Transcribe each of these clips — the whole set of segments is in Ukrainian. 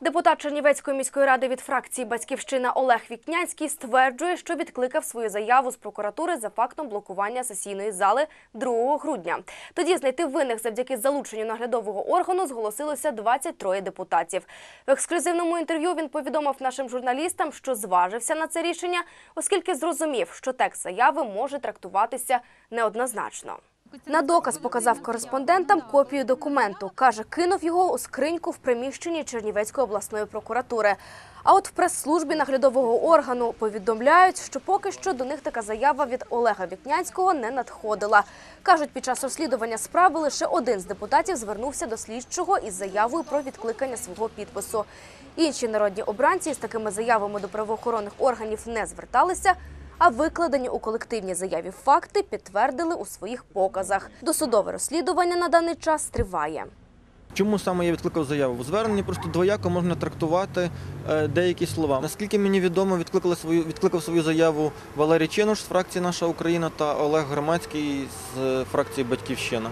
Депутат Чернівецької міської ради від фракції Батьківщина Олег Вікнянський стверджує, що відкликав свою заяву з прокуратури за фактом блокування сесійної зали 2 грудня. Тоді знайти винних завдяки залученню наглядового органу зголосилося 23 депутатів. В ексклюзивному інтерв'ю він повідомив нашим журналістам, що зважився на це рішення, оскільки зрозумів, що текст заяви може трактуватися неоднозначно. На доказ показав кореспондентам копію документу. Каже, кинув його у скриньку в приміщенні Чернівецької обласної прокуратури. А от в прес-службі наглядового органу повідомляють, що поки що до них така заява від Олега Вікнянського не надходила. Кажуть, під час розслідування справи лише один з депутатів звернувся до слідчого із заявою про відкликання свого підпису. Інші народні обранці з такими заявами до правоохоронних органів не зверталися. А викладені у колективній заяві факти підтвердили у своїх показах. Досудове розслідування на даний час триває. Чому саме я відкликав заяву? В зверненні просто двояко можна трактувати е, деякі слова. Наскільки мені відомо, відкликали свою відкликав свою заяву Валерій Чинуш з фракції Наша Україна та Олег Громадський з е, фракції Батьківщина.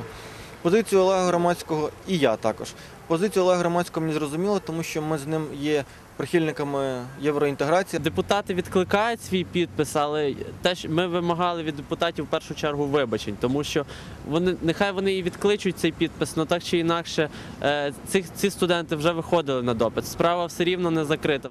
Позицію Олега Громадського і я також. Позицію Олега Громадського мені зрозуміло, тому що ми з ним є прихильниками євроінтеграції. Депутати відкликають свій підпис, але теж ми вимагали від депутатів в першу чергу вибачень, тому що вони нехай вони і відкличуть цей підпис, але так чи інакше е, ці, ці студенти вже виходили на допит. Справа все рівно не закрита.